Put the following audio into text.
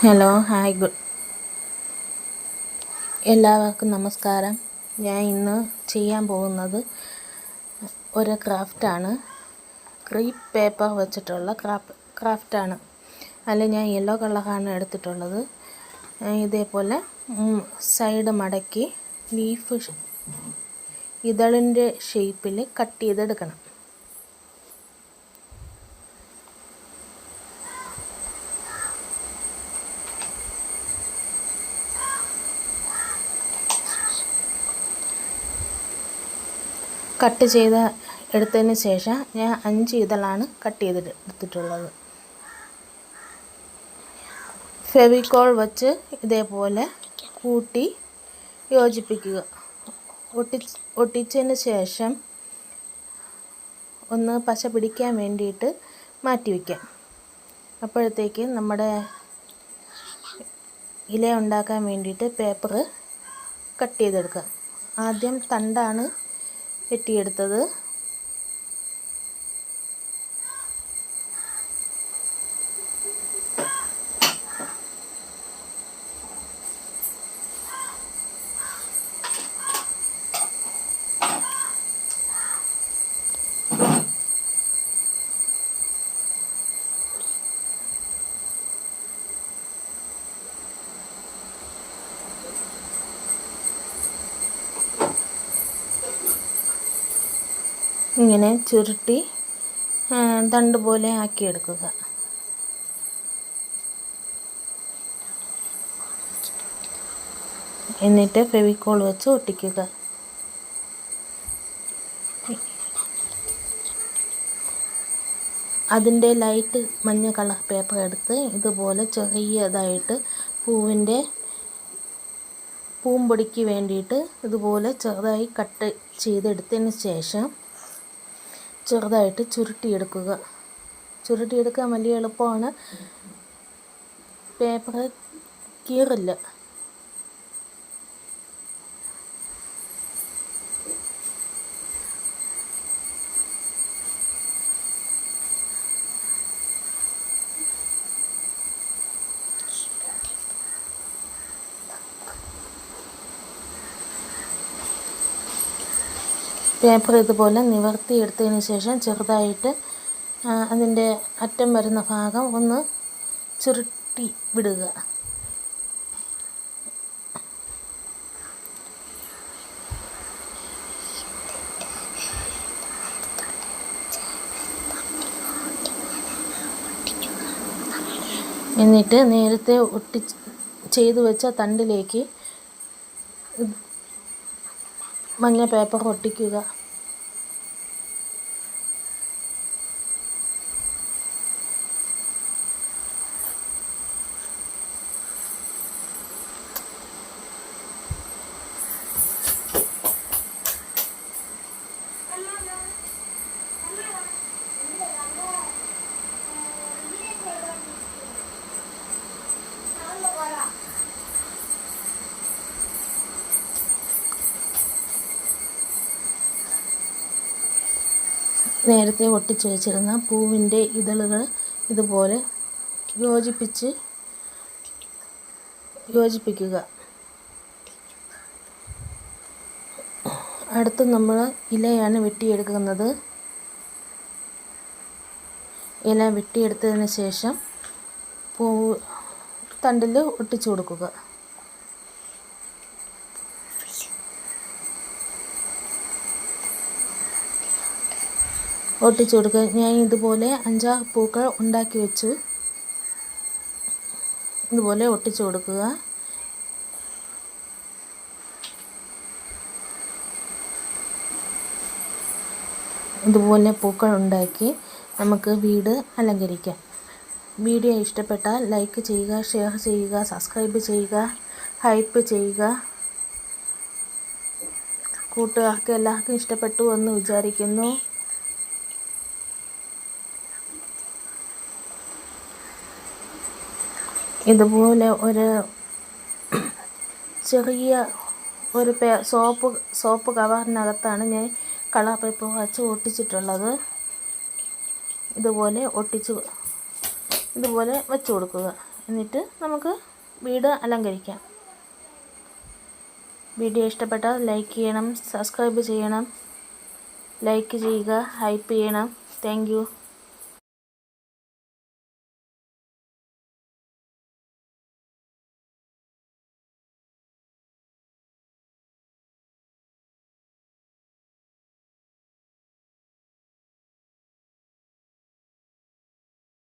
Hello hi good എല്ലാവർക്കും നമസ്കാരം. ഞാൻ ഇന്ന് ചെയ്യാൻ പോകുന്നത് ഒരു ക്രാഫ്റ്റാണ്. ക്രീപ്പ് പേപ്പർ വെച്ചിട്ടുള്ള ക്രാഫ് ക്രാഫ്റ്റാണ്. അല്ല ഞാൻ യെല്ലോ കളറാണ് എടുത്തിട്ടുള്ളത്. ഇതേപോലെ സൈഡ് മടക്കി ലീഫ് ഇതളിന്റെ ഷേപ്പിൽ കട്ട് ചെയ്തെടുക്കണം. കട്ട് ചെയ്ത് എടുത്തതിന് ശേഷം ഞാൻ അഞ്ച് ഇതളാണ് കട്ട് ചെയ്തിട്ട് എടുത്തിട്ടുള്ളത്. ഫെവിക്കോൾ വച്ച് ഇതേപോലെ കൂട്ടി യോജിപ്പിക്കുക. ഒട്ടി ഒട്ടിച്ചതിന് ശേഷം ഒന്ന് പശ പിടിക്കാൻ വേണ്ടിയിട്ട് മാറ്റി വയ്ക്കാം. അപ്പോഴത്തേക്ക് നമ്മുടെ ഇല ഉണ്ടാക്കാൻ വേണ്ടിയിട്ട് പേപ്പർ കട്ട് ചെയ്തെടുക്കാം ആദ്യം തണ്ടാണ് വെട്ടിയെടുത്തത്. ഇങ്ങനെ ചുരുട്ടി തണ്ട് പോലെ ആക്കിയെടുക്കുക. എന്നിട്ട് ഫെവിക്കോൾ വെച്ച് ഒട്ടിക്കുക. അതിന്റെ ലൈറ്റ് മഞ്ഞ കളർ പേപ്പർ എടുത്ത് ഇതുപോലെ ചെറിയതായിട്ട് പൂവിന്റെ പൂമ്പൊടിക്ക് വേണ്ടിയിട്ട് ഇതുപോലെ ചെറുതായി കട്ട് ചെയ്തെടുത്തതിന് ശേഷം ചെറുതായിട്ട് ചുരുട്ടിയെടുക്കുക. ചുരുട്ടിയെടുക്കാൻ വലിയ എളുപ്പമാണ്. പേപ്പർ കീറില്ല. പേപ്പർ ഇതുപോലെ നിവർത്തിയെടുത്തതിന് ശേഷം ചെറുതായിട്ട് അതിന്റെ അറ്റം വരുന്ന ഭാഗം ഒന്ന് ചുരുട്ടി വിടുക. എന്നിട്ട് നേരത്തെ ഒട്ടി ചെയ്തു വെച്ച തണ്ടിലേക്ക് മഞ്ഞ പേപ്പർ ഒട്ടിക്കുക. നേരത്തെ ഒട്ടിച്ചു വെച്ചിരുന്ന പൂവിന്റെ ഇതളുകൾ ഇതുപോലെ യോജിപ്പിച്ച് യോജിപ്പിക്കുക. അടുത്ത് നമ്മൾ ഇലയാണ് വെട്ടിയെടുക്കുന്നത്. ഇല വെട്ടിയെടുത്തതിന് ശേഷം പൂ തണ്ടിൽ ഒട്ടിച്ചു കൊടുക്കുക. ഒട്ടിച്ചു കൊടുക്കുക. ഞാൻ ഇതുപോലെ അഞ്ചാറ് പൂക്കൾ ഉണ്ടാക്കി വെച്ചു ഇതുപോലെ ഒട്ടിച്ചു കൊടുക്കുക. ഇതുപോലെ പൂക്കൾ ഉണ്ടാക്കി നമുക്ക് വീട് അലങ്കരിക്കാം. വീഡിയോ ഇഷ്ടപ്പെട്ടാൽ ലൈക്ക് ചെയ്യുക ഷെയർ ചെയ്യുക സബ്സ്ക്രൈബ് ചെയ്യുക ഹൈപ്പ് ചെയ്യുക. കൂട്ടുകാർക്ക് എല്ലാവർക്കും ഇഷ്ടപ്പെട്ടു എന്ന് വിചാരിക്കുന്നു. ഇതുപോലെ ഒരു ചെറിയ ഒരു പേ സോപ്പ് സോപ്പ് കവറിനകത്താണ് ഞാൻ കളർ പേപ്പർ വച്ച് ഒട്ടിച്ചിട്ടുള്ളത്. ഇതുപോലെ ഒട്ടിച്ച് ഇതുപോലെ വെച്ച് കൊടുക്കുക. എന്നിട്ട് നമുക്ക് വീട് അലങ്കരിക്കാം. വീഡിയോ ഇഷ്ടപ്പെട്ടാൽ ലൈക്ക് ചെയ്യണം സബ്സ്ക്രൈബ് ചെയ്യണം ലൈക്ക് ചെയ്യുക ഹൈപ്പ് ചെയ്യണം. താങ്ക്